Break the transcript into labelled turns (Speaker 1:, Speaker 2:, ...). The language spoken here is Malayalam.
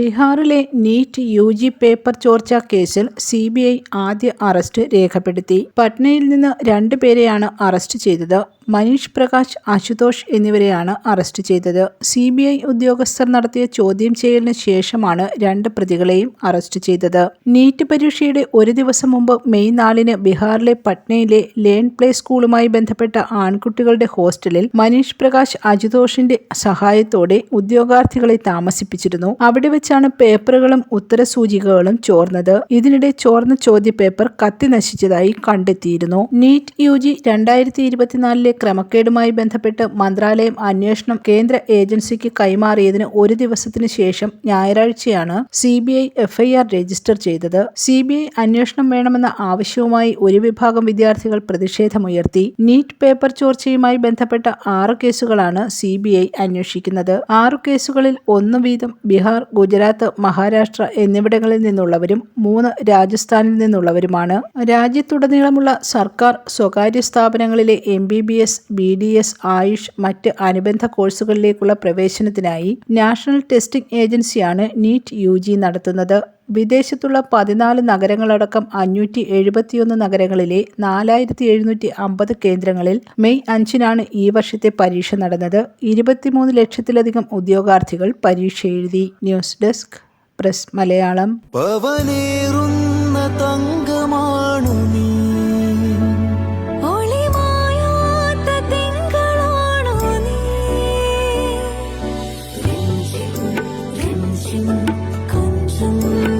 Speaker 1: ബീഹാറിലെ നീറ്റ് യു ജി പേപ്പർ ചോർച്ച കേസിൽ സി ബി ഐ ആദ്യ അറസ്റ്റ് രേഖപ്പെടുത്തി. പട്നയിൽ നിന്ന് രണ്ട് പേരെയാണ് അറസ്റ്റ് ചെയ്തത്. മനീഷ് പ്രകാശ് അശുതോഷ് എന്നിവരെയാണ് അറസ്റ്റ് ചെയ്തത്. സി ബി ഐ ഉദ്യോഗസ്ഥർ നടത്തിയ ചോദ്യം ചെയ്യലിന് ശേഷമാണ് രണ്ട് പ്രതികളെയും അറസ്റ്റ് ചെയ്തത്. നീറ്റ് പരീക്ഷയുടെ ഒരു ദിവസം മുമ്പ് മെയ് നാലിന് ബീഹാറിലെ പട്നയിലെ ലേൺ പ്ലേ സ്കൂളുമായി ബന്ധപ്പെട്ട ആൺകുട്ടികളുടെ ഹോസ്റ്റലിൽ മനീഷ് പ്രകാശ് അജുതോഷിന്റെ സഹായത്തോടെ ഉദ്യോഗാർത്ഥികളെ താമസിപ്പിച്ചിരുന്നു. അവിടെ വെച്ചാണ് പേപ്പറുകളും ഉത്തരസൂചികകളും ചോർന്നത്. ഇതിനിടെ ചോർന്ന ചോദ്യപേപ്പർ കത്തി നശിച്ചതായി കണ്ടെത്തിയിരുന്നു. നീറ്റ് യു ജി രണ്ടായിരത്തി ഇരുപത്തിനാലിലെ ക്രമക്കേടുമായി ബന്ധപ്പെട്ട് മന്ത്രാലയം അന്വേഷണം കേന്ദ്ര ഏജൻസിക്ക് കൈമാറിയതിന് ഒരു ദിവസത്തിന് ശേഷം ഞായറാഴ്ചയാണ് C B I FIR register ചെയ്തത്. സി ബി ഐ അന്വേഷണം വേണമെന്ന ആവശ്യവുമായി ഒരു വിഭാഗം വിദ്യാർത്ഥികൾ പ്രതിഷേധമുയർത്തി. നീറ്റ് പേപ്പർ ചോർച്ചയുമായി ബന്ധപ്പെട്ട ആറ് കേസുകളാണ് സി ബി ഐ അന്വേഷിക്കുന്നത്. ആറു കേസുകളിൽ ഒന്ന് വീതം ബീഹാർ ഗുജറാത്ത് മഹാരാഷ്ട്ര എന്നിവിടങ്ങളിൽ നിന്നുള്ളവരും മൂന്ന് രാജസ്ഥാനിൽ നിന്നുള്ളവരുമാണ്. രാജ്യത്തുടനീളമുള്ള സർക്കാർ സ്വകാര്യ സ്ഥാപനങ്ങളിലെ M B B S B D S AYUSH മറ്റ് അനുബന്ധ കോഴ്സുകളിലേക്കുള്ള പ്രവേശനത്തിനായി നാഷണൽ ടെസ്റ്റിംഗ് ഏജൻസിയാണ് നീറ്റ് യു നടത്തുന്നത്. വിദേശത്തുള്ള പതിനാല് നഗരങ്ങളടക്കം അഞ്ഞൂറ്റി എഴുപത്തിയൊന്ന് നഗരങ്ങളിലെ നാലായിരത്തി എഴുന്നൂറ്റി അമ്പത് കേന്ദ്രങ്ങളിൽ മെയ് അഞ്ചിനാണ് ഈ വർഷത്തെ പരീക്ഷ നടന്നത്. ഇരുപത്തിമൂന്ന് ലക്ഷത്തിലധികം ഉദ്യോഗാർത്ഥികൾ പരീക്ഷ എഴുതി. News desk press Malayalam.
Speaker 2: Thank തങ്കമാണു